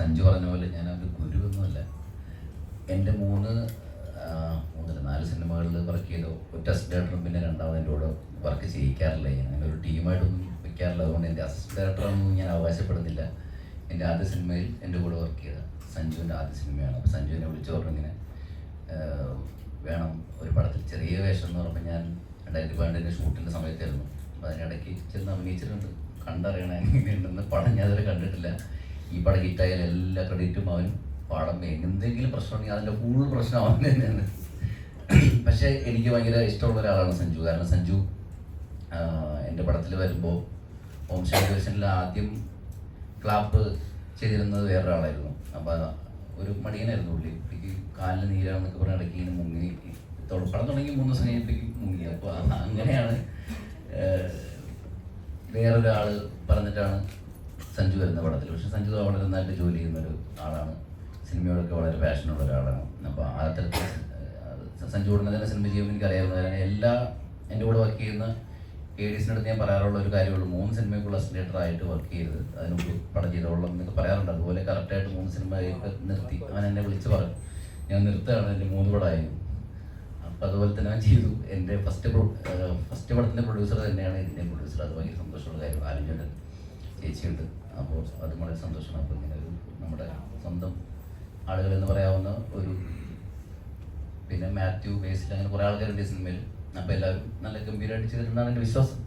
സഞ്ജു പറഞ്ഞ പോലെ ഞാൻ ഒരു ഗുരുവൊന്നുമല്ല. എന്റെ മൂന്ന് മൂന്നില്ല നാല് സിനിമകളിൽ വർക്ക് ചെയ്തു ഒറ്റ ഡയറക്ടറും പിന്നെ രണ്ടാമത് എന്റെ കൂടെ വർക്ക് ചെയ്യിക്കാറില്ല. ഞാൻ അങ്ങനെ ഒരു ടീമായിട്ടൊന്നും വയ്ക്കാറില്ല അതുകൊണ്ട് എന്റെ അസിസ്റ്റന്റ് ഡയറക്ടറൊന്നും ഞാൻ അവകാശപ്പെടുന്നില്ല. എന്റെ ആദ്യ സിനിമയിൽ എന്റെ കൂടെ വർക്ക് ചെയ്ത സഞ്ജുവിന്റെ ആദ്യ സിനിമയാണ്. അപ്പോൾ സഞ്ജുവിനെ വിളിച്ചു പറഞ്ഞു ഇങ്ങനെ വേണം ഒരു പടത്തിൽ ചെറിയ വേഷം എന്ന് പറയുമ്പോൾ ഞാൻ രണ്ടായിരത്തി പന്ത്രണ്ടിന്റെ ഷൂട്ടിന്റെ സമയത്തായിരുന്നു. അപ്പോൾ അതിനിടയ്ക്ക് ചെന്ന് അഭിനയിച്ചിട്ടുണ്ട്. കണ്ടറിയണം എങ്ങനെയുണ്ടെന്ന് പടം ഞാൻ കണ്ടിട്ടില്ല. ഈ പടം ഹിറ്റായാൽ എല്ലാ ക്രെഡിറ്റും അവനും പടം. എന്തെങ്കിലും പ്രശ്നമുണ്ടെങ്കിൽ അതിന്റെ കൂടുതൽ പ്രശ്നം അവൻ തന്നെയാണ്. പക്ഷേ എനിക്ക് ഭയങ്കര ഇഷ്ടമുള്ള ഒരാളാണ് സഞ്ജു. കാരണം സഞ്ജു എന്റെ പടത്തിൽ വരുമ്പോൾ ഓം ശാന്തിവേഷനിൽ ആദ്യം ക്ലാപ്പ് ചെയ്തിരുന്നത് വേറൊരാളായിരുന്നു. അപ്പോൾ ഒരു മടിയനായിരുന്നു പുള്ളി. പുള്ളിക്ക് കാലിന് നീരാണെന്നൊക്കെ പറഞ്ഞ ഇടയ്ക്ക് ഇങ്ങനെ മുങ്ങി. തുടപ്പടം പടം തുടങ്ങി മൂന്ന് ദിവസം കഴിഞ്ഞപ്പോഴേക്കും മുങ്ങി. അപ്പോൾ അങ്ങനെയാണ് വേറൊരാൾ പറഞ്ഞിട്ടാണ് സഞ്ജു വരുന്ന പടത്തിൽ പക്ഷെ സഞ്ജു വളരെ നന്നായിട്ട് ജോലി ചെയ്യുന്ന ഒരു ആളാണ്. സിനിമയോടൊക്കെ വളരെ പാഷനുള്ള ഒരാളാണ്. അപ്പോൾ ആ തരത്തിൽ സഞ്ജു ഉടനെ തന്നെ സിനിമ ചെയ്യുമ്പോൾ എനിക്കറിയാവുന്ന അറിയാവുന്നതാണ് എല്ലാ എന്റെ കൂടെ വർക്ക് ചെയ്യുന്ന എ ഡിസിനടുത്ത് ഞാൻ പറയാറുള്ള ഒരു കാര്യമുള്ളൂ മൂന്ന് സിനിമയ്ക്കുള്ള സിനിമേറ്റർ ആയിട്ട് വർക്ക് ചെയ്ത് അതിന് പടം ചെയ്തോളം എന്നൊക്കെ പറയാറുണ്ട്. അതുപോലെ കറക്റ്റായിട്ട് മൂന്ന് സിനിമയൊക്കെ നിർത്തി. അവൻ എന്നെ വിളിച്ച് പറഞ്ഞു. ഞാൻ നിർത്തുകയാണ് എന്റെ മൂന്ന് പടമായിരുന്നു അപ്പം അതുപോലെ തന്നെ ഞാൻ ചെയ്തു. എന്റെ ഫസ്റ്റ് ഫസ്റ്റ് പടത്തിന്റെ പ്രൊഡ്യൂസർ തന്നെയാണ് ഇതിന്റെ പ്രൊഡ്യൂസർ അത് ഭയങ്കര സന്തോഷമുള്ള കാര്യം. ആലിഞ്ചുണ്ട് ചേച്ചിയുണ്ട്. അപ്പോൾ അത് വളരെ സന്തോഷമാണ്. അപ്പോൾ ഇങ്ങനെ ഒരു നമ്മുടെ സ്വന്തം ആളുകൾ എന്ന് പറയാവുന്ന ഒരു പിന്നെ മാത്യു ബേസിൽ അങ്ങനെ കുറേ ആൾക്കാരുണ്ട് സിനിമയിൽ. അപ്പോൾ എല്ലാവരും നല്ല ഗംഭീരമായിട്ട് ചെയ്തിട്ടുണ്ടെന്നാണ് എന്റെ വിശ്വാസം.